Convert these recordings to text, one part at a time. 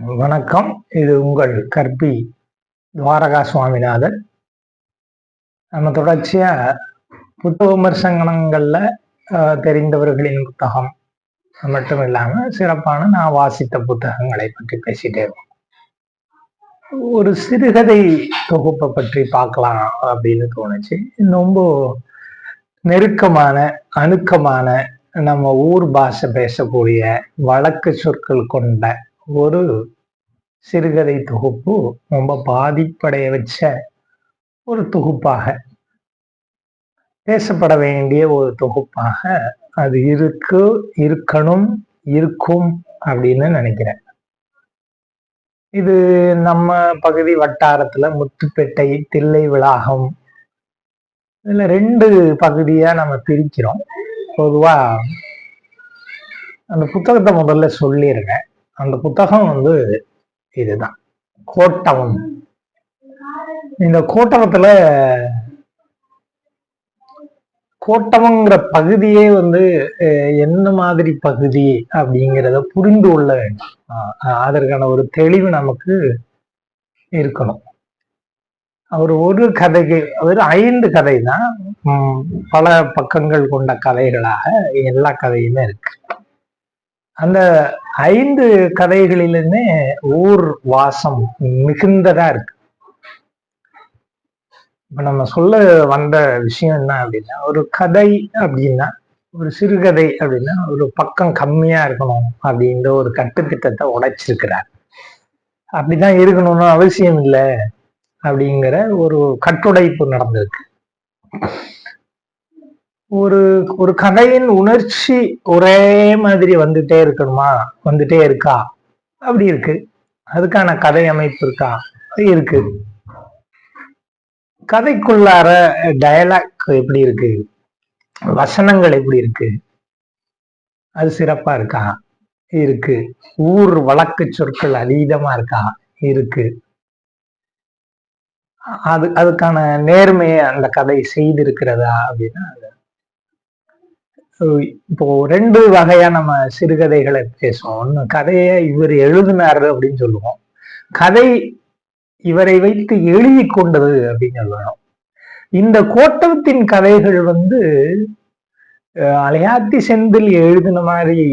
வணக்கம். இது உங்கள் கற்பி துவாரகா சுவாமிநாதன் நம்ம தொடர்ச்சியா புத்தக விமர்சனங்கள்ல ஆஹ், தெரிந்தவர்களின் புத்தகம் மட்டும் இல்லாம சிறப்பான நான் வாசித்த புத்தகங்களை பற்றி பேசிட்டே இருக்கோம். ஒரு சிறுகதை தொகுப்பை பற்றி பார்க்கலாம் அப்படின்னு தோணுச்சு. ரொம்ப நெருக்கமான அணுக்கமான நம்ம ஊர் பாஷை பேசக்கூடிய வழக்கு சொற்கள் கொண்ட ஒரு சிறுகதை தொகுப்பு ரொம்ப பாதிப்படைய வச்ச ஒரு தொகுப்பாக. பேசப்பட வேண்டிய ஒரு தொகுப்பாக அது இருக்கு இருக்கணும் இருக்கும் அப்படின்னு நினைக்கிறேன். இது நம்ம பகுதி வட்டாரத்துல முத்துப்பேட்டை தில்லை விளாகம் இதுல ரெண்டு பகுதியா நம்ம பிரிக்கிறோம். பொதுவா அந்த புத்தகத்தை முதல்ல சொல்லிடுறேன் அந்த புத்தகம் வந்து இதுதான். கோட்டவம். இந்த கோட்டவத்துல கோட்டவங்கிற பகுதியே வந்து அஹ், என்ன மாதிரி பகுதி அப்படிங்கிறத புரிந்து கொள்ள வேண்டும். அதற்கான ஒரு தெளிவு நமக்கு இருக்கணும். அவர் ஒரு கதைக்கு ஒரு ஐந்து கதை தான் உம், பல பக்கங்கள் கொண்ட கதைகளாக எல்லா கதையுமே இருக்கு. அந்த ஐந்து கதைகளிலுமே ஊர் வாசம் மிகுந்ததா இருக்கு. இப்ப நம்ம சொல்ல வந்த விஷயம் என்ன அப்படின்னா ஒரு கதை அப்படின்னா ஒரு சிறுகதை அப்படின்னா ஒரு பக்கம் கம்மியா இருக்கணும் அப்படின்ற ஒரு கட்டுத்திட்டத்தை உடைச்சிருக்கிறார். அப்படிதான் இருக்கணும்னு அவசியம் இல்லை அப்படிங்கிற ஒரு கட்டுடைப்பு நடந்திருக்கு. ஒரு ஒரு கதையின் உணர்ச்சி ஒரே மாதிரி வந்துட்டே இருக்கணுமா? வந்துட்டே இருக்கா? அப்படி இருக்கு. அதுக்கான கதை அமைப்பு இருக்கா? இருக்கு. கதைக்குள்ளார டயலாக் எப்படி இருக்கு? வசனங்கள் எப்படி இருக்கு? அது சிறப்பா இருக்கா? இருக்கு. ஊர் வழக்கு சொற்கள் அதீதமா இருக்கா? இருக்கு. அது அதுக்கான நேர்மையை அந்த கதை செய்திருக்கிறதா அப்படின்னா இப்போ ரெண்டு வகையா நம்ம சிறுகதைகளை பேசுவோம் ஒண்ணு கதையை இவர் எழுதினாரு அப்படின்னு சொல்லுவோம். கதை இவரை வைத்து எழுதி கொண்டது அப்படின்னு சொல்லணும். இந்த கோட்டத்தின் கதைகள் வந்து அலையாத்தி செந்தில் எழுதின மாதிரி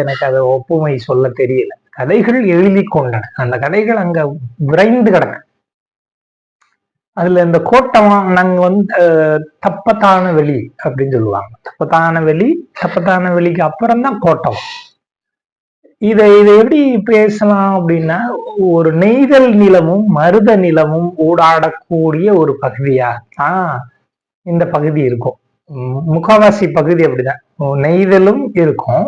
எனக்கு அதை ஒப்புமை சொல்ல தெரியல. கதைகள் எழுதி கொண்டன. அந்த கதைகள் அங்க விரைந்து கிடக்கு அதுல இந்த கோட்டம் நாங்க வந்து தப்பத்தான வெளி அப்படின்னு சொல்லுவாங்க. தப்பத்தான வெளி தப்பத்தான வெளிக்கு அப்புறம் தான் கோட்டம். இதை இதை எப்படி பேசலாம் அப்படின்னா ஒரு நெய்தல் நிலமும் மருத நிலமும் ஊடாடக்கூடிய ஒரு பகுதியா தான் இந்த பகுதி இருக்கும். முக்காவாசி பகுதி அப்படிதான். நெய்தலும் இருக்கும்.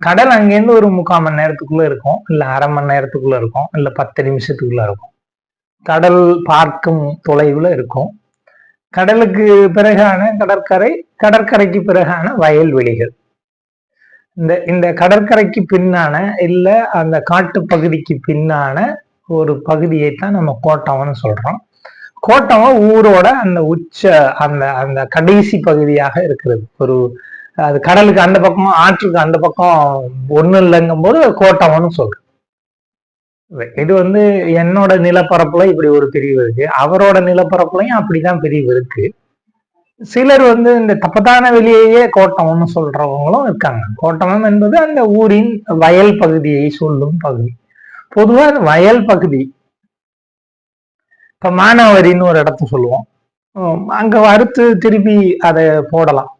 கடல் அங்கேருந்து ஒரு முக்கால் மணி நேரத்துக்குள்ள இருக்கும். இல்ல அரை மணி நேரத்துக்குள்ள இருக்கும். இல்ல பத்து நிமிஷத்துக்குள்ள இருக்கும். கடல் பார்க்கும் தொலைவில் இருக்கும். கடலுக்கு பிறகான கடற்கரை கடற்கரைக்கு பிறகான வயல்வெளிகள். இந்த இந்த கடற்கரைக்கு பின்னான இல்லை அந்த காட்டு பகுதிக்கு பின்னான ஒரு பகுதியை தான் நம்ம கோட்டம்னு சொல்றோம். கோட்டம் ஊரோட அந்த உச்ச அந்த அந்த கடைசி பகுதியாக இருக்கிறது. ஒரு அது கடலுக்கு அந்த பக்கம் ஆற்றுக்கு அந்த பக்கம் ஒன்றும் இல்லைங்கும் போது கோட்டம்னு சொல்றோம். இது வந்து என்னோட நிலப்பரப்புல இப்படி ஒரு பிரிவு இருக்கு. அவரோட நிலப்பரப்புலையும் அப்படிதான் பிரிவு இருக்கு. சிலர் வந்து இந்த தப்பத்தான வெளியேயே கோட்டம்னு சொல்றவங்களும் இருக்காங்க. கோட்டமம் என்பது அந்த ஊரின் வயல் பகுதியை சொல்லும் பகுதி. பொதுவா அது வயல் பகுதி. இப்ப மானாவரின்னு ஒரு இடத்த சொல்லுவோம். அங்க வறுத்து திருப்பி அதை போடலாம்.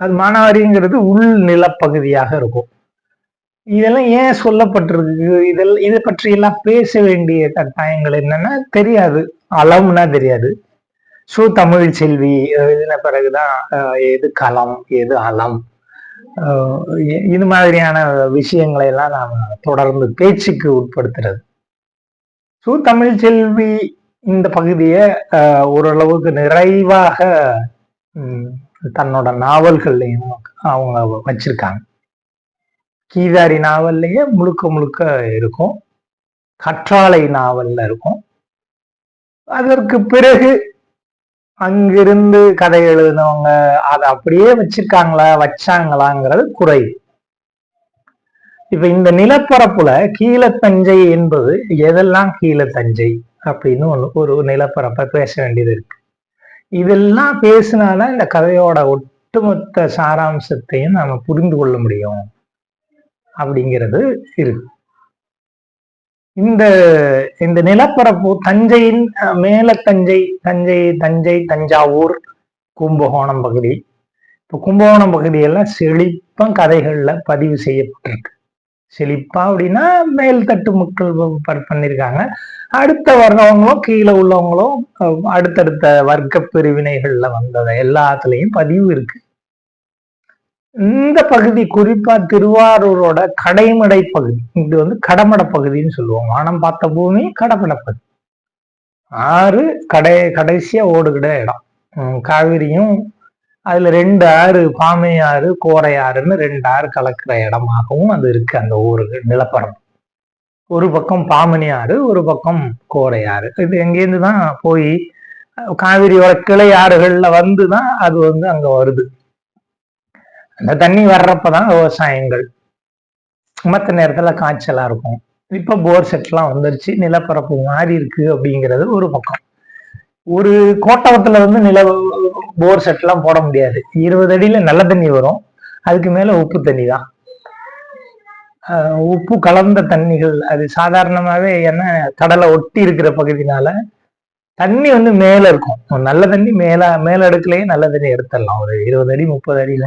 அது மானாவாரிங்கிறது உள் நிலப்பகுதியாக இருக்கும். இதெல்லாம் ஏன் சொல்லப்பட்டிருக்கு? இதெல்லாம் இதை பற்றி எல்லாம் பேச வேண்டிய கட்டாயங்கள் என்னன்னா தெரியாது. அளவுனா தெரியாது. சு தமிழ் செல்வி எழுதின பிறகுதான் எது களம் எது அலம் இது மாதிரியான விஷயங்களை எல்லாம் நாம் தொடர்ந்து பேச்சுக்கு உட்படுத்துறது. சு தமிழ் செல்வி இந்த பகுதியை ஓரளவுக்கு நிறைவாக தன்னோட நாவல்கள்லையும் அவங்க வச்சிருக்காங்க. கீதாரி நாவல்லையே முழுக்க முழுக்க இருக்கும். கற்றாழை நாவல்ல இருக்கும். அதற்கு பிறகு அங்கிருந்து கதை எழுதினவங்க அதை அப்படியே வச்சிருக்காங்களா வச்சாங்களாங்கிறது குறை. இப்ப இந்த நிலப்பரப்புல கீழத்தஞ்சை என்பது எதெல்லாம் கீழத்தஞ்சை அப்படின்னு ஒண்ணு ஒரு நிலப்பரப்பை பேச வேண்டியது இருக்கு. இதெல்லாம் பேசினாதான் இந்த கதையோட ஒட்டுமொத்த சாராம்சத்தையும் நாம புரிந்து கொள்ள முடியும். அப்படிங்கிறது இருக்கு இந்த இந்த நிலப்பரப்பு தஞ்சையின் மேல தஞ்சை தஞ்சை தஞ்சை தஞ்சாவூர் கும்பகோணம் பகுதி. இப்போ கும்பகோணம் பகுதியெல்லாம் செழிப்பா கதைகள்ல பதிவு செய்யப்பட்டிருக்கு. செழிப்பா அப்படின்னா மேல்தட்டு மக்கள் பண்ணியிருக்காங்க அடுத்த வர்றவங்களும் கீழே உள்ளவங்களும் அடுத்தடுத்த வர்க்க பிரிவினைகள்ல வந்தது எல்லாத்துலயும் பதிவு இருக்கு. இந்த பகுதி குறிப்பா திருவாரூரோட கடைமடை பகுதி. இது வந்து கடமடை பகுதின்னு சொல்லுவோம் வானம் பார்த்த பூமி கடமடை பகுதி. ஆறு கடை கடைசியா ஓடுகிற இடம். காவிரியும் அதுல ரெண்டு ஆறு பாமை ஆறு கோரை ஆறுன்னு ரெண்டு ஆறு கலக்கிற இடமாகவும் அது இருக்கு அந்த ஊருக்கு நிலப்பரப்பு. ஒரு பக்கம் பாமணி ஆறு ஒரு பக்கம் கோரை ஆறு. இது எங்கேருந்து தான் போய் காவிரியோட கிளை ஆறுகள்ல வந்து தான் அது வந்து அங்க வருது. அந்த தண்ணி வர்றப்பதான் விவசாயங்கள். மற்ற நேரத்துல காய்ச்சலா இருக்கும். இப்ப போர் செட்லாம் வந்துருச்சு. நிலப்பரப்பு மாறி இருக்கு அப்படிங்கிறது ஒரு பக்கம். ஒரு கோட்டவத்துல வந்து நில போர் செட்லாம் போட முடியாது. இருபது அடியில நல்ல தண்ணி வரும். அதுக்கு மேல உப்பு தண்ணி தான் உப்பு கலந்த தண்ணிகள் அது சாதாரணமாவே என்ன கடலை ஒட்டி இருக்கிற பகுதினால தண்ணி வந்து மேல இருக்கும். நல்ல தண்ணி மேல மேல அடுக்குலயே நல்ல தண்ணி எடுத்துடலாம். ஒரு இருபது அடி முப்பது அடியில.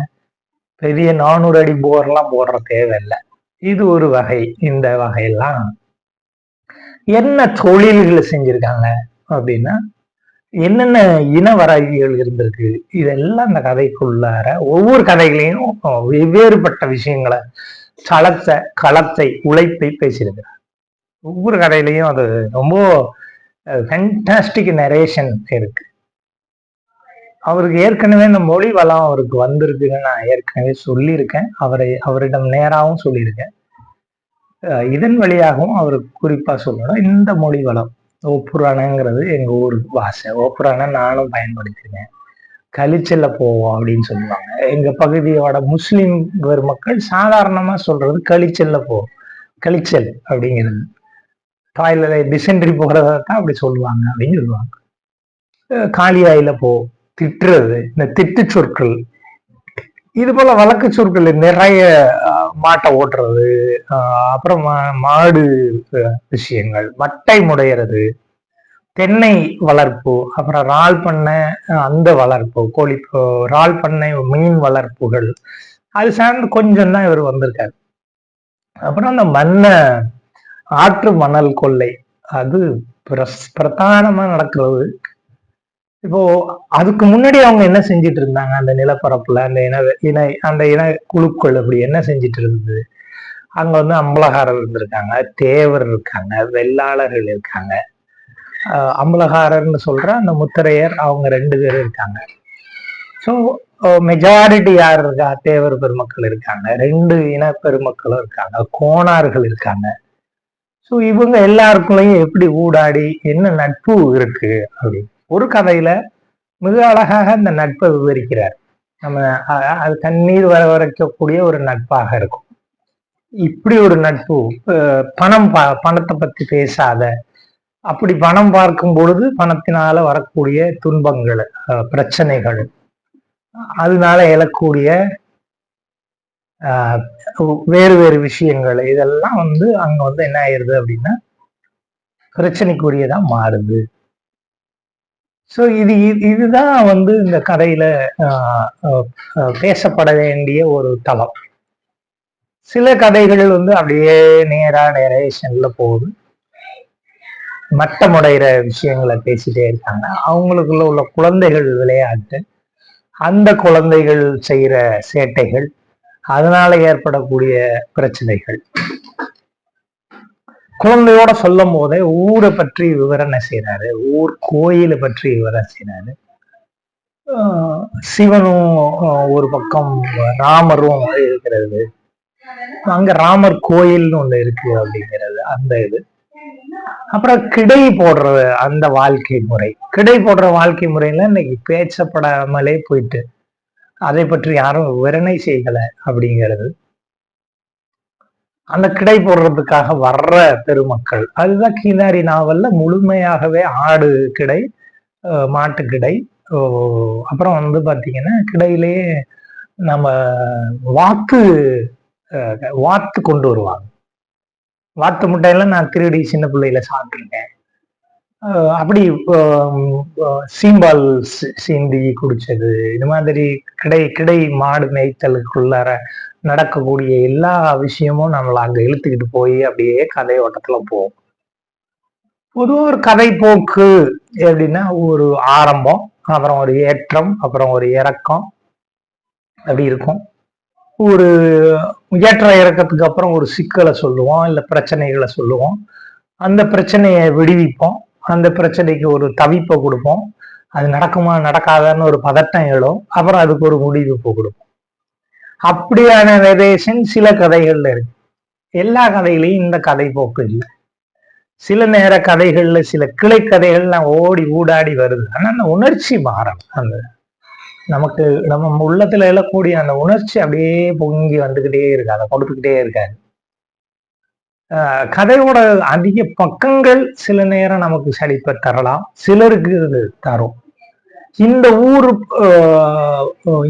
பெரிய நானூறு அடி போர்லாம் போடுற தேவையில்லை. இது ஒரு வகை. இந்த வகையெல்லாம் என்ன தொழில்களை செஞ்சிருக்காங்க அப்படின்னா என்னென்ன இன வராகிகள் இருந்திருக்கு இதெல்லாம் அந்த கதைக்குள்ளார ஒவ்வொரு கதைகளையும் வெவ்வேறுபட்ட விஷயங்களை களத்தை களத்தை உழைப்பை பேசியிருக்கிறார். ஒவ்வொரு கதையிலையும் அது ரொம்ப ஃபென்டாஸ்டிக் நரேஷன் இருக்கு. அவருக்கு ஏற்கனவே இந்த மொழி வளம் அவருக்கு வந்திருக்குன்னு நான் ஏற்கனவே சொல்லியிருக்கேன். அவரை அவரிடம் நேராகவும் சொல்லியிருக்கேன். இதன் வழியாகவும் அவருக்கு குறிப்பா சொல்லணும். இந்த மொழி வளம் ஓப்புரானங்கிறது எங்க ஊர் பாஷை ஓப்புரான நானும் பயன்படுத்திருக்கேன். கலிச்சல்ல போவோம் அப்படின்னு சொல்லுவாங்க. எங்க பகுதியோட முஸ்லிம் பெருமக்கள் சாதாரணமா சொல்றது கலிச்சல்ல போவோம் கலிச்சல் அப்படிங்கிறது. டாய்லெட் டிசென்ட்ரி போகிறத தான் அப்படி சொல்லுவாங்க அப்படின்னு சொல்லுவாங்க. அஹ் வாயில போ திட்டுறது இந்த திட்டு சொற்கள். இது போல வழக்கு சொற்கள் நிறைய மாட்டை ஓட்டுறது அப்புறம் மா- மாடு விஷயங்கள் மட்டை முடையிறது தென்னை வளர்ப்பு அப்புறம் இறால் பண்ணை அந்த வளர்ப்பு கோழி இறால் பண்ணை மீன் வளர்ப்புகள் அது சார்ந்து கொஞ்சம் தான் இவர் வந்திருக்காரு. அப்புறம் அந்த மண்ணை ஆற்று மணல் கொள்ளை அது பிரஸ் பிரதானமா நடக்கிறது. இப்போ அதுக்கு முன்னாடி அவங்க என்ன செஞ்சிட்டு இருந்தாங்க? அந்த நிலப்பரப்புல அந்த இன இன அந்த இன குழுக்கள் அப்படி என்ன செஞ்சிட்டு இருந்தது? அங்க வந்து அம்பலகாரர் இருந்திருக்காங்க தேவர் இருக்காங்க வெள்ளாளர்கள் இருக்காங்க. அம்பலகாரர்னு சொல்ற அந்த முத்திரையர் அவங்க ரெண்டு பேரும் இருக்காங்க. ஸோ மெஜாரிட்டி யார் இருக்கா? தேவர் பெருமக்கள் இருக்காங்க ரெண்டு இன பெருமக்களும் இருக்காங்க கோணார்கள் இருக்காங்க. ஸோ இவங்க எல்லாருக்குள்ளேயும் எப்படி ஊடாடி என்ன நட்பு இருக்கு? அப்படி. ஒரு கதையில மிக அழகாக அந்த நட்பை விவரிக்கிறார். நம்ம அது தண்ணீர் வர வரைக்கக்கூடிய ஒரு நட்பாக இருக்கும். இப்படி ஒரு நட்பு பணம் பா- பணத்தை பத்தி பேசாத அப்படி பணம் பார்க்கும் பொழுது பணத்தினால வரக்கூடிய துன்பங்கள் பிரச்சனைகள் அதனால எழக்கூடிய ஆஹ் வேறு வேறு விஷயங்கள் இதெல்லாம் வந்து அங்க வந்து என்ன ஆயிருது அப்படின்னா பிரச்சனைக்குரியதா மாறுது. ஸோ இது இது- இதுதான் வந்து இந்த கதையில ஆஹ் பேசப்பட வேண்டிய ஒரு தளம். சில கதைகள் வந்து அப்படியே நேரா நரேஷன்ல போகுது. மட்டமுடைகிற விஷயங்களை பேசிட்டே இருக்காங்க. அவங்களுக்குள்ள உள்ள குழந்தைகள் விளையாட்டு அந்த குழந்தைகள் செய்யற சேட்டைகள் அதனால ஏற்படக்கூடிய பிரச்சனைகள். குழந்தையோட சொல்லும் போதே ஊரை பற்றி விவரணை செய்யறாரு ஊர் கோயிலை பற்றி விவரணை செய்யறாரு ஆஹ் சிவனும் ஒரு பக்கம் ராமரும் இருக்கிறது. அங்க ராமர் கோயில்னு ஒண்ணு இருக்கு அப்படிங்கிறது அந்த இது. அப்புறம் கிடை போடுற அந்த வாழ்க்கை முறை. கிடை போடுற வாழ்க்கை முறையில இன்னைக்கு பேச்சப்படாமலே போயிட்டு அதை பற்றி யாரும் விவரணை செய்யல அப்படிங்கிறது. அந்த கிடை போடுறதுக்காக வர்ற பெருமக்கள். அதுதான் கீழாரி நாவல்ல முழுமையாகவே ஆடு கிடை அஹ் மாட்டு கிடை ஓ, அப்புறம் வந்து பாத்தீங்கன்னா கிடையிலேயே நம்ம வாத்து அஹ், வாத்து கொண்டு வருவாங்க. வாத்து முட்டையெல்லாம் நான் திருடி சின்ன பிள்ளையில சாப்பிட்ருக்கேன் அஹ் அப்படி சீம்பால் சீந்தி குடிச்சது. இது மாதிரி கிடை கிடை மாடு மேய்த்தலுக்குள்ளார நடக்கக்கூடிய எல்லா விஷயமும் நம்மளை அங்க இழுத்துக்கிட்டு போய் அப்படியே கதை ஓட்டத்துல போகும். பொதுவாக ஒரு கதை போக்கு எப்படின்னா ஒரு ஆரம்பம் அப்புறம் ஒரு ஏற்றம் அப்புறம் ஒரு இறக்கம் அப்படி இருக்கும். ஒரு ஏற்ற இறக்கத்துக்கு அப்புறம் ஒரு சிக்கலை சொல்லுவோம் இல்லை பிரச்சனைகளை சொல்லுவோம். அந்த பிரச்சனையை விடுவிப்போம். அந்த பிரச்சனைக்கு ஒரு தவிப்பை கொடுப்போம். அது நடக்குமா நடக்காதான்னு ஒரு பதட்டம் எழும். அப்புறம் அதுக்கு ஒரு முடிவு கொடுப்போம். அப்படியான நெரேஷன் சில கதைகள்ல இருக்கு. எல்லா கதையிலையும் இந்த கதை போக்கு இல்லை. சில நேர கதைகள்ல சில கிளை கதைகள்லாம் ஓடி ஊடாடி வருது. ஆனா அந்த உணர்ச்சி மாறும் அந்த நமக்கு நம்ம உள்ளத்துல எழக்கூடிய அந்த உணர்ச்சி அப்படியே பொங்கி வந்துகிட்டே இருக்கு. அதை கொடுத்துக்கிட்டே இருக்காரு. ஆஹ் கதையோட அதிக பக்கங்கள் சில நேரம் நமக்கு செழிப்பை தரலாம். சிலருக்கு இது தரும். இந்த ஊர் ஆஹ்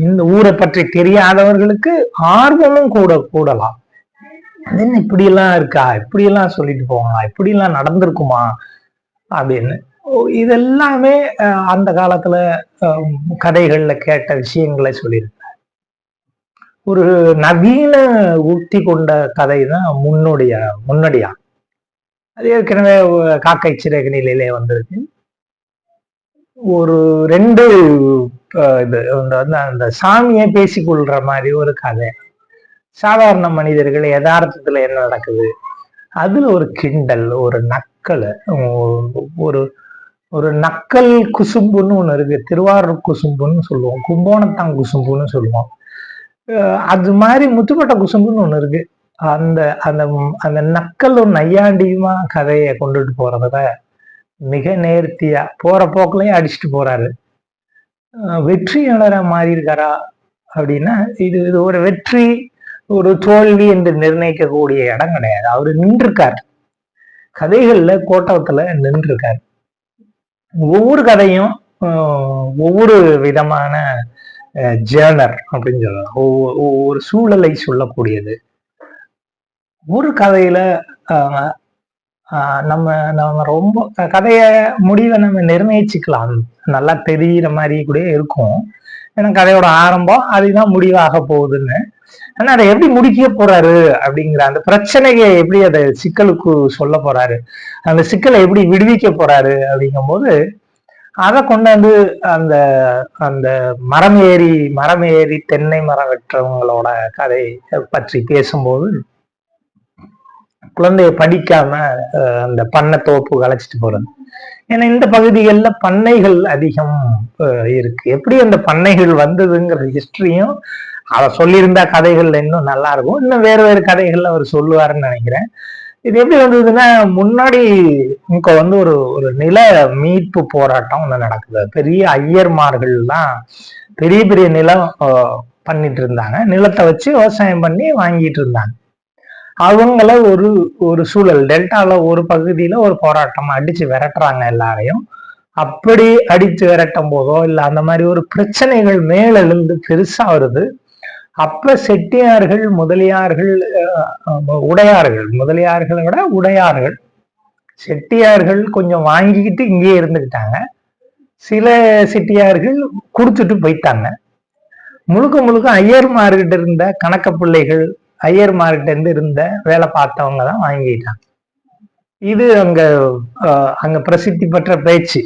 இந்த ஊரை பற்றி தெரியாதவர்களுக்கு ஆர்வமும் கூட கூடலாம். அது என்ன இப்படி எல்லாம் இருக்கா? இப்படி எல்லாம் சொல்லிட்டு போகலாம் இப்படி எல்லாம் நடந்திருக்குமா? அப்படின்னு. இதெல்லாமே அந்த காலத்துல கதைகள்ல கேட்ட விஷயங்களை சொல்லியிருந்தார் ஒரு நவீன உத்தி கொண்ட கதை தான் முன்னுடைய முன்னடியா அது ஏற்கனவே காக்கை சிறகு நிலையிலே வந்திருக்கு. ஒரு ரெண்டு இது வந்து அந்த சாமியை பேசிக்கொள்ற மாதிரி ஒரு கதை. சாதாரண மனிதர்கள் யதார்த்தத்துல என்ன நடக்குது? அதுல ஒரு கிண்டல் ஒரு நக்கல் ஒரு ஒரு நக்கல் குசும்புன்னு ஒண்ணு இருக்கு. திருவாரூர் குசும்புன்னு சொல்லுவோம். கும்போணத்தான் குசும்புன்னு சொல்லுவோம். அது மாதிரி முத்துப்பட்ட குசும்புன்னு ஒண்ணு இருக்கு. அந்த அந்த அந்த நக்கலும் நையாண்டியுமா கதையை கொண்டுட்டு போறதுல மிக நேர்த்தியா போற போக்குலையும் அடிச்சுட்டு போறாரு. வெற்றியாளராக வெற்றியாளரா மாறி இருக்காரா அப்படின்னா இது இது ஒரு வெற்றி ஒரு தோல்வி என்று நிர்ணயிக்கக்கூடிய இடம் கிடையாது. அவரு நின்றுருக்கார். கதைகள்ல கோட்டத்துல நின்றுருக்கார். ஒவ்வொரு கதையும் ஆஹ், ஒவ்வொரு விதமான ஜேர்னர் அப்படின்னு சொல்லலாம். ஒவ்வொரு சூழலை சொல்லக்கூடியது. ஒரு கதையில நம்ம நம்ம ரொம்ப கதைய முடிவை நம்ம நிர்ணயிச்சுக்கலாம். நல்லா தெரியிற மாதிரி கூட இருக்கும். ஏன்னா கதையோட ஆரம்பம் அதுதான் முடிவாக போகுதுன்னு. ஆனா அதை எப்படி முடிக்க போறாரு அப்படிங்கிற அந்த பிரச்சனையை எப்படி அதை சிக்கலுக்கு சொல்ல போறாரு? அந்த சிக்கலை எப்படி விடுவிக்க போறாரு அப்படிங்கும்போது அதை கொண்டாந்து அந்த அந்த மரம் ஏறி மரம் ஏறி தென்னை மரம் வெற்றவங்களோட கதை பற்றி பேசும்போது குழந்தைய படிக்காம அந்த பண்ணை தோப்பு அழைச்சிட்டு போறது. ஏன்னா இந்த பகுதிகளில் பண்ணைகள் அதிகம் இருக்கு. எப்படி அந்த பண்ணைகள் வந்ததுங்கிற ஹிஸ்டரியும் அவர் சொல்லியிருந்தா கதைகள்ல இன்னும் நல்லா இருக்கும். இன்னும் வேறு வேறு கதைகள்ல அவர் சொல்லுவாருன்னு நினைக்கிறேன். இது எப்படி வந்ததுன்னா முன்னாடி இங்க வந்து ஒரு ஒரு நில மீட்பு போராட்டம் ஒன்று நடக்குது. பெரிய ஐயர்மார்கள்லாம் பெரிய பெரிய நிலம் பண்ணிட்டு இருந்தாங்க. நிலத்தை வச்சு விவசாயம் பண்ணி வாங்கிட்டு இருந்தாங்க. அவங்கள ஒரு ஒரு சூழல் டெல்டால ஒரு பகுதியில ஒரு போராட்டம் அடிச்சு விரட்டுறாங்க எல்லாரையும். அப்படி அடிச்சு விரட்டும் போதோ இல்ல அந்த மாதிரி ஒரு பிரச்சனைகள் மேலெழுந்து பெருசா வருது. அப்ப செட்டியார்கள் முதலியார்கள் உடையார்கள் முதலியார்களை விட உடையார்கள் செட்டியார்கள் கொஞ்சம் வாங்கிக்கிட்டு இங்கேயே இருந்துக்கிட்டாங்க. சில செட்டியார்கள் கொடுத்துட்டு போயிட்டாங்க. முழுக்க முழுக்க ஐயர்மார்கிட்ட இருந்த கணக்க பிள்ளைகள் ஐயர் இருந்து இருந்த வேலை பார்த்தவங்க தான் வாங்கிட்டாங்க இது அங்க அங்க பிரசித்தி பெற்ற பேச்சு.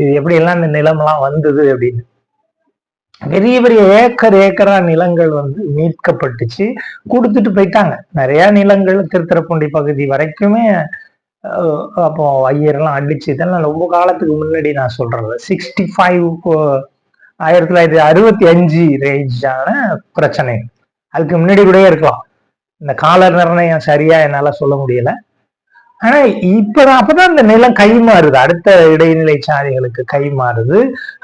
இது எப்படி எல்லாம் இந்த நிலமெல்லாம் வந்தது அப்படின்னு. பெரிய பெரிய ஏக்கர் ஏக்கரா நிலங்கள் வந்து மீட்கப்பட்டுச்சு. கொடுத்துட்டு போயிட்டாங்க. நிறைய நிலங்கள் திருத்துறைப்பூண்டி பகுதி வரைக்குமே அப்போ ஐயர்லாம் அடிச்சு இதெல்லாம் ரொம்ப காலத்துக்கு முன்னாடி நான் சொல்றது சிக்ஸ்டி ஃபைவ் ஆயிரத்தி தொள்ளாயிரத்தி அறுபத்தி அஞ்சு ரேஞ்சான பிரச்சனை. அதுக்கு முன்னாடி கூட இருக்கலாம். இந்த கால நிர்ணயம் சரியா என்னால சொல்ல முடியல. ஆனா இப்பதான் அப்பதான் இந்த நிலம் கை மாறுது. அடுத்த இடைநிலை சாதிகளுக்கு கை மாறுது.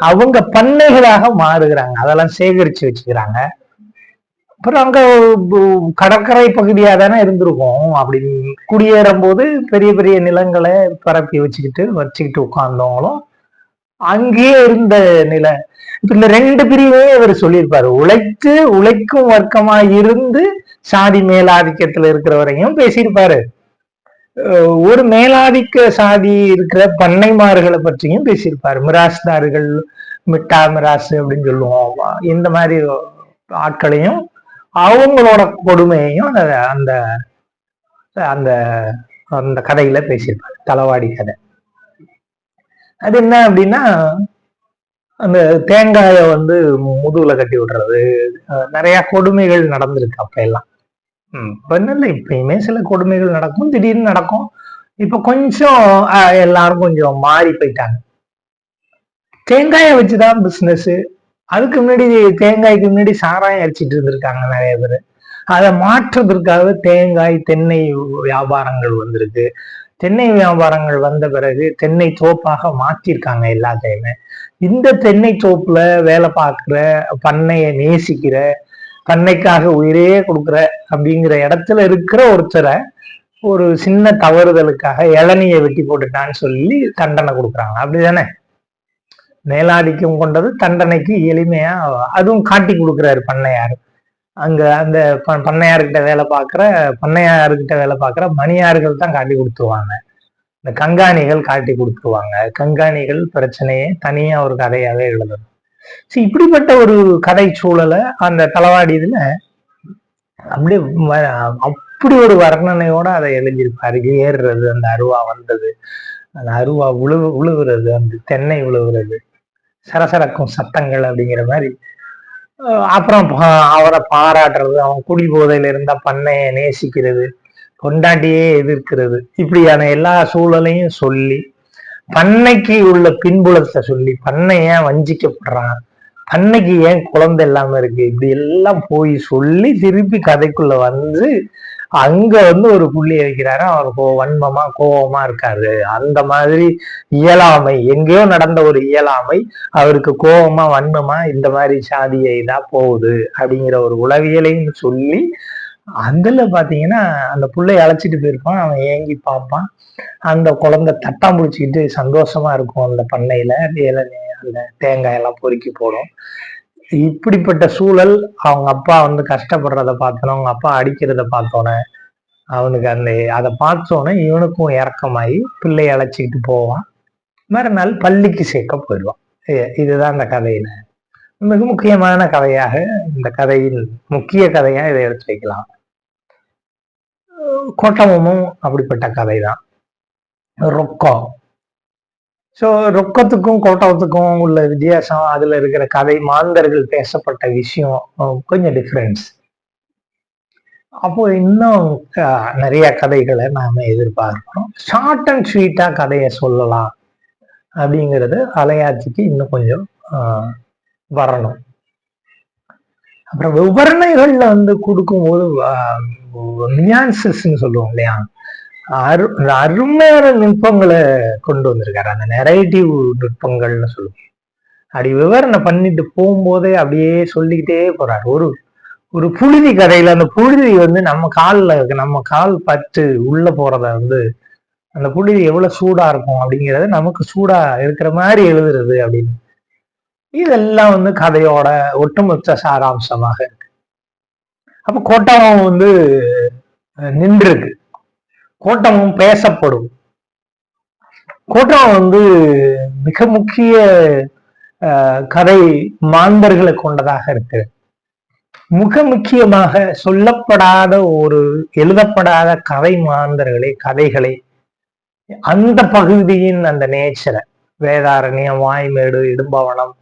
அவங்க பண்ணைகளாக மாறுகிறாங்க. அதெல்லாம் சேகரிச்சு வச்சுக்கிறாங்க. அப்புறம் அங்க கடற்கரை பகுதியா தானே இருந்திருக்கும். அப்படின்னு குடியேறும் போது பெரிய பெரிய நிலங்களை பரப்பி வச்சுக்கிட்டு வச்சுக்கிட்டு உட்கார்ந்தவங்களும் அங்கேயே இருந்த நிலை. இந்த ரெண்டு பிரிவையும் இவர் சொல்லியிருப்பாரு. உழைத்து உழைக்கும் வர்க்கமா இருந்து சாதி மேலாதிக்கத்துல இருக்கிறவரையும் பேசியிருப்பாரு. ஒரு மேலாதிக்க சாதி இருக்கிற பண்ணைமார்களை பற்றியும் பேசியிருப்பாரு. மிராஸ்தார்கள் மிட்டா மிராசு அப்படின்னு சொல்லுவோம். இந்த மாதிரி ஆட்களையும் அவங்களோட கொடுமையையும் அந்த அந்த அந்த அந்த கதையில பேசியிருப்பாரு. தலவாடி கதை. அது என்ன அப்படின்னா அந்த தேங்காயை வந்து முதுகுல கட்டி விடுறது. நிறைய கொடுமைகள் நடந்திருக்கு அப்ப எல்லாம். இப்ப இல்லை இப்பயுமே சில கொடுமைகள் நடக்கும் திடீர்னு நடக்கும். இப்ப கொஞ்சம் அஹ், எல்லாரும் கொஞ்சம் மாறி போயிட்டாங்க. தேங்காயை வச்சுதான் பிசினஸ் அதுக்கு முன்னாடி தேங்காய்க்கு முன்னாடி சாராயம் அரிச்சிட்டு இருந்திருக்காங்க நிறைய பேர். அதை மாற்றுவதற்காக தேங்காய் தென்னை வியாபாரங்கள் வந்திருக்கு. தென்னை வியாபாரங்கள் வந்த பிறகு தென்னை தோப்பாக மாற்றிருக்காங்க எல்லாத்தையுமே. இந்த தென்னை தோப்புல வேலை பார்க்குற பண்ணையை நேசிக்கிற பண்ணைக்காக உயிரே கொடுக்குற அப்படிங்கிற இடத்துல இருக்கிற ஒருத்தரை ஒரு சின்ன தவறுதலுக்காக இளநியை வெட்டி போட்டுட்டான்னு சொல்லி தண்டனை கொடுக்குறாங்க. அப்படிதானே? மேலாதிக்கம் கொண்டது தண்டனைக்கு எளிமையா அதுவும் காட்டி கொடுக்குறாரு பண்ணையாரு. அங்க அந்த பண்ணையார்கிட்ட வேலை பார்க்குற பண்ணையார்கிட்ட வேலை பார்க்குற மணியார்கள் தான் காட்டி கொடுத்துருவாங்க. இந்த கங்காணிகள் காட்டி கொடுத்துருவாங்க. கங்காணிகள் பிரச்சனையே தனியா ஒரு கதையாவே எழுதணும். சரி இப்படிப்பட்ட ஒரு கதை சூழலை அந்த தளவாடி இதுல அப்படியே அப்படி ஒரு வர்ணனையோட அதை எழுதியிருப்பாரு. ஏறுறது அந்த அருவா வந்தது அந்த அருவா உழுவு உழுவுறது அந்த தென்னை உழுவுறது சரசரக்கும் சத்தங்கள் அப்படிங்கிற மாதிரி அப்புறம் அவரை பாராட்டுறது அவன் குடி போதையில இருந்தா பண்ணைய நேசிக்கிறது கொண்டாட்டியே எதிர்க்கிறது. இப்படியான எல்லா சூழலையும் சொல்லி பண்ணைக்கு உள்ள பின்புலத்தை சொல்லி பண்ணை ஏன் வஞ்சிக்கப்படுறான்? பண்ணைக்கு ஏன் குழந்தை இல்லாம இருக்கு? இப்படி எல்லாம் போய் சொல்லி திருப்பி கதைக்குள்ள வந்து அங்க வந்து ஒரு புள்ளி வைக்கிறாரு அவர் கோ வன்மமா கோபமா இருக்காரு. அந்த மாதிரி இயலாமை எங்கேயோ நடந்த ஒரு இயலாமை அவருக்கு கோபமா வன்மமா இந்த மாதிரி சாதியை இதா போகுது அப்படிங்கிற ஒரு உளவியலையும் சொல்லி அதுல பாத்தீங்கன்னா அந்த புள்ளைய அழைச்சிட்டு போயிருப்பான். அவன் ஏங்கி பார்ப்பான். அந்த குழந்தை தட்டாம் பிடிச்சிக்கிட்டு சந்தோஷமா இருக்கும் அந்த பண்ணையில. அந்த அந்த தேங்காய் எல்லாம் பொறுக்கி போடும். இப்படிப்பட்ட சூழல் அவங்க அப்பா வந்து கஷ்டப்படுறத பார்த்தோன்னே அவங்க அப்பா அடிக்கிறத பார்த்தோன்னே அவனுக்கு அந்த அதை பார்த்தோன்னே இவனுக்கும் இறக்கமாயி பிள்ளையை அழைச்சிக்கிட்டு போவான். மறுநாள் பள்ளிக்கு சேர்க்க போயிடுவான். இதுதான் அந்த கதையில. மிக முக்கியமான கதையாக இந்த கதையின் முக்கிய கதையாக இதை எடுத்து வைக்கலாம். கோட்டமும் அப்படிப்பட்ட கதை தான் ரொக்கம். ஸோ ரொக்கத்துக்கும் கோட்டத்துக்கும் உள்ள வித்தியாசம் அதுல இருக்கிற கதை மாந்தர்கள் பேசப்பட்ட விஷயம் கொஞ்சம் டிஃப்ரென்ஸ் அப்போ இன்னும் நிறைய கதைகளை நாம எதிர்பார்க்கிறோம். ஷார்ட் அண்ட் ஸ்வீட்டா கதையை சொல்லலாம் அப்படிங்கிறது அலையாட்சிக்கு இன்னும் கொஞ்சம் ஆஹ், வரணும். அப்புறம் விவரணைகள்ல வந்து கொடுக்கும்போது நியான்சஸ்ன்னு சொல்லுவோம் இல்லையா? அரு அருமையான நுட்பங்களை கொண்டு வந்திருக்காரு. அந்த நெரேட்டிவ் நுட்பங்கள்னு சொல்லுவோம். அப்படி விவரணை பண்ணிட்டு போகும்போதே அப்படியே சொல்லிக்கிட்டே போறாரு. ஒரு ஒரு புழுதி கதையில அந்த புழுதி வந்து நம்ம கால்ல நம்ம கால் பட்டு உள்ள போறத வந்து அந்த புழுதி எவ்வளவு சூடா இருக்கும் அப்படிங்கறது நமக்கு சூடா இருக்கிற மாதிரி எழுதுறது அப்படின்னு. இதெல்லாம் வந்து கதையோட ஒட்டுமொத்த சாராம்சமாக இருக்கு. அப்ப கோட்டாவும் வந்து நின்று நின்றுருக்கு. கோட்டமும் பேசப்படும். கோட்டம் வந்து மிக முக்கிய அஹ், கதை மாந்தர்களை கொண்டதாக இருக்கு மிக முக்கியமாக சொல்லப்படாத ஒரு எழுதப்படாத கதை மாந்தர்களை கதைகளை அந்த பகுதியின் அந்த நேச்சரை. வேதாரண்யம் வாய்மேடு இடும்பவனம்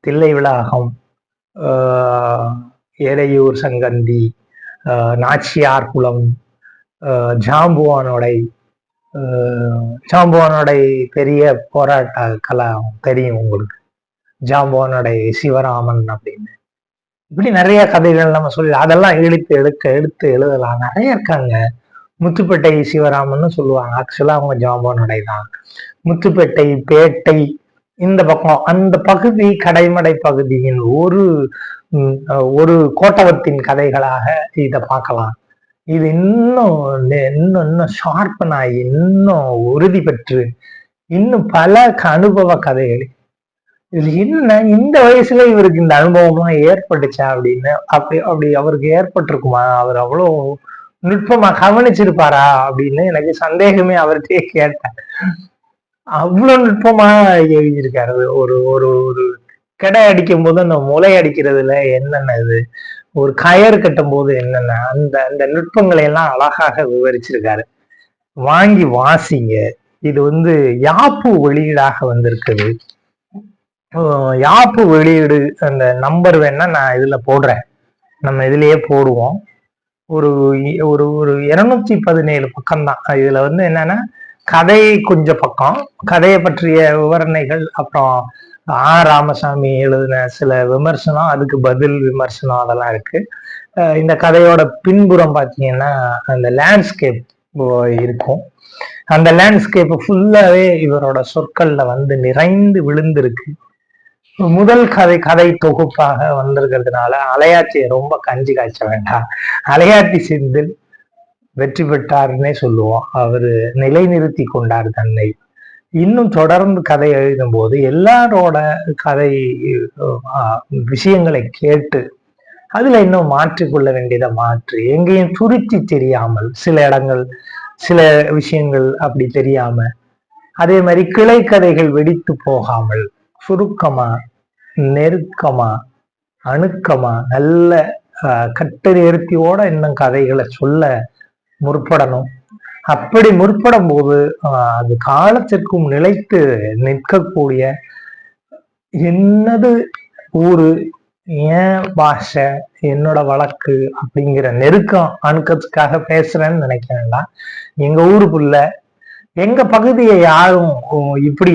தில்லை விளாகம் ஆஹ் சங்கந்தி ஆஹ் நாச்சியார் குளம் ஜாம்புவானோடை ஆஹ் ஜாம்புவானோடை பெரிய போராட்ட கலா தெரியும் உங்களுக்கு. ஜாம்புவானோடை சிவராமன் அப்படின்னு. இப்படி நிறைய கதைகள் நம்ம சொல்லி அதெல்லாம் இழுத்து எடுக்க எடுத்து எழுதலாம். நிறைய இருக்காங்க. முத்துப்பேட்டை சிவராமன்னு சொல்லுவாங்க. ஆக்சுவலா அவங்க ஜாம்பவனுடைய தான். முத்துப்பேட்டை பேட்டை இந்த பக்கம் அந்த பகுதி கடைமடை பகுதியின் ஒரு ஒரு கோட்டவத்தின் கதைகளாக இதை பார்க்கலாம். இது இன்னும் இன்னும் இன்னும் ஷார்பன் ஆகி இன்னும் உறுதி பெற்று இன்னும் பல அனுபவ கதைகள். இதுல என்ன இந்த வயசுல இவருக்கு இந்த அனுபவம்லாம் ஏற்பட்டுச்சா அப்படின்னு அப்படி அப்படி அவருக்கு ஏற்பட்டிருக்குமா? அவர் அவ்வளோ நுட்பமா கவனிச்சிருப்பாரா அப்படின்னு எனக்கு சந்தேகமே அவர்கிட்டயே கேட்டேன். அவ்வளவு நுட்பமா எழுதியிருக்காரு. ஒரு ஒரு ஒரு கடை அடிக்கும் போது அந்த முளை அடிக்கிறதுல என்னென்ன இது? ஒரு கயர் கட்டும் போது என்னென்ன அந்த அந்த நுட்பங்களை எல்லாம் அழகாக விவரிச்சிருக்காரு. வாங்கி வாசிங்க. இது வந்து யாப்பு வெளியீடாக வந்திருக்குது. யாப்பு வெளியீடு அந்த நம்பர் வேணா நான் இதுல போடுறேன். நம்ம இதுலயே போடுவோம். ஒரு ஒரு ஒரு இருநூத்தி பதினேழு பக்கம் தான் இதுல வந்து என்னன்னா கதை கொஞ்ச பக்கம். கதையை பற்றிய விவரணைகள் அப்புறம் ஆ ராமசாமி எழுதின சில விமர்சனம் அதுக்கு பதில் விமர்சனம் அதெல்லாம் இருக்கு. இந்த கதையோட பின்புறம் பார்த்தீங்கன்னா அந்த லேண்ட்ஸ்கேப் இருக்கும். அந்த லேண்ட்ஸ்கேப் ஃபுல்லாவே இவரோட சொற்கள்ல வந்து நிறைந்து விழுந்திருக்கு. முதல் கதை கதை தொகுப்பாக வந்திருக்கிறதுனால அலையாட்சியை ரொம்ப கஞ்சி காய்ச்ச வேண்டாம். அலையாட்டி சிந்தில் வெற்றி பெற்றாருன்னே சொல்லுவோம். அவரு நிலைநிறுத்தி கொண்டார் தன்னை. இன்னும் தொடர்ந்து கதை எழுதும் போது எல்லாரோட கதை விஷயங்களை கேட்டு அதுல இன்னும் மாற்றிக்கொள்ள வேண்டியதை மாற்றி எங்கேயும் சுருத்தி தெரியாமல் சில இடங்கள் சில விஷயங்கள் அப்படி தெரியாம அதே மாதிரி கிளை கதைகள் வெடித்து போகாமல் சுருக்கமா நெருக்கமா அணுக்கமா நல்ல கட்டு நேர்த்தியோட இன்னும் கதைகளை சொல்ல முற்படணும். அப்படி முற்படும் போது அது காலத்திற்கும் நிலைத்து நிற்கக்கூடிய என்னது ஊரு ஏன் பாஷை என்னோட வழக்கு அப்படிங்கிற நெருக்கம் அணுக்கத்துக்காக பேசுறேன்னு நினைக்க வேண்டாம் எங்க ஊருக்குள்ள எங்க பகுதியை யாரும் இப்படி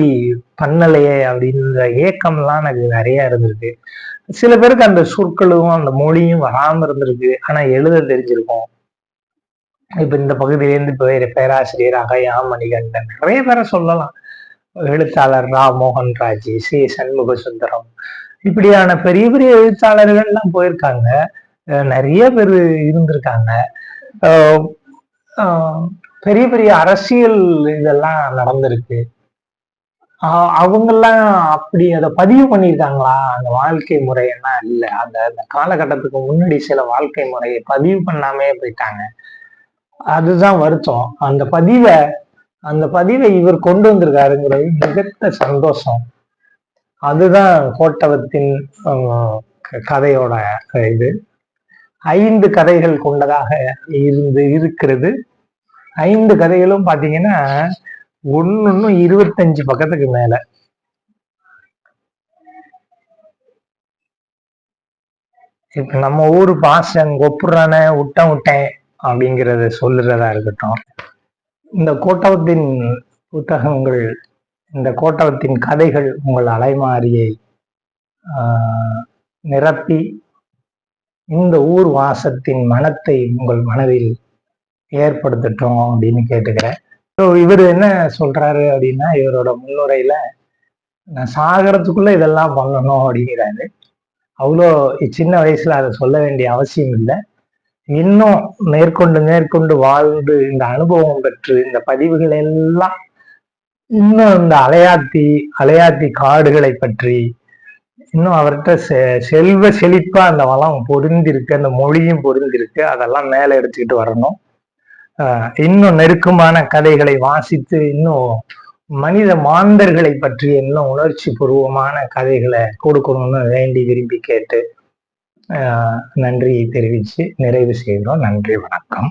பண்ணலையே அப்படின்ற ஏக்கம்லாம் எனக்கு நிறைய இருந்திருக்கு. சில பேருக்கு அந்த சொற்களும் அந்த மொழியும் வராம இருந்திருக்கு. ஆனா எழுத தெரிஞ்சிருக்கும். இப்ப இந்த பகுதியிலேருந்து பேர் பேராசிரியராக யா மணிகண்டன் நிறைய பேரை சொல்லலாம். எழுத்தாளர் ரா மோகன் ராஜ் சி. சண்முக சுந்தரம் இப்படியான பெரிய பெரிய எழுத்தாளர்கள்லாம் போயிருக்காங்க. நிறைய பேர் இருந்திருக்காங்க. பெரிய பெரிய அரசியல் இதெல்லாம் நடந்திருக்கு. அவங்கெல்லாம் அப்படி அதை பதிவு பண்ணியிருக்காங்களா? அந்த வாழ்க்கை முறையெல்லாம் இல்லை. அந்த அந்த காலகட்டத்துக்கு முன்னாடி சில வாழ்க்கை முறையை பதிவு பண்ணாமே போயிட்டாங்க. அதுதான் வருத்தம். அந்த பதிவை அந்த பதிவை இவர் கொண்டு வந்திருக்காருங்கிறது மிகுந்த சந்தோஷம். அதுதான் கோட்டவத்தின் கதையோட இது. ஐந்து கதைகள் கொண்டதாக இருந்து இருக்கிறது. ஐந்து கதைகளும் பாத்தீங்கன்னா ஒன்னொன்னும் இருபத்தஞ்சு பக்கத்துக்கு மேல. இப்ப நம்ம ஊர் பாசன் ஒப்புறான விட்டேன் விட்டேன் அப்படிங்கிறத சொல்லுறதா இருக்கட்டும். இந்த கோட்டவத்தின் புத்தகங்கள் இந்த கோட்டவத்தின் கதைகள் உங்கள் அலைமாரியை நிரப்பி இந்த ஊர் வாசத்தின் மனத்தை உங்கள் மனதில் ஏற்படுத்தட்டும் அப்படின்னு கேட்டுக்கிறேன். ஸோ இவர் என்ன சொல்றாரு அப்படின்னா இவரோட முன்னுரையில நான் சாகிறதுக்குள்ள இதெல்லாம் பண்ணணும் அப்படிங்கிறாரு. அவ்வளோ சின்ன வயசுல அதை சொல்ல வேண்டிய அவசியம் இல்லை. இன்னும் மேற்கொண்டு மேற்கொண்டு வாழ்ந்து இந்த அனுபவம் பெற்று இந்த பதிவுகள் எல்லாம் இன்னும் இந்த அலையாத்தி அலையாத்தி காடுகளை பற்றி இன்னும் அவர்கிட்ட செல்வ செழிப்பா அந்த வளம் பொருந்திருக்கு அந்த மொழியும் பொருந்திருக்கு. அதெல்லாம் மேலே எடுத்துக்கிட்டு வரணும். இன்னும் நெருக்கமான கதைகளை வாசித்து இன்னும் மனித மாந்தர்களை பற்றி இன்னும் உணர்ச்சி பூர்வமான கதைகளை கொடுக்கணும்னு வேண்டி விரும்பி கேட்டு நன்றியை தெரிவித்து நிறைவு செய்கிறோம். நன்றி வணக்கம்.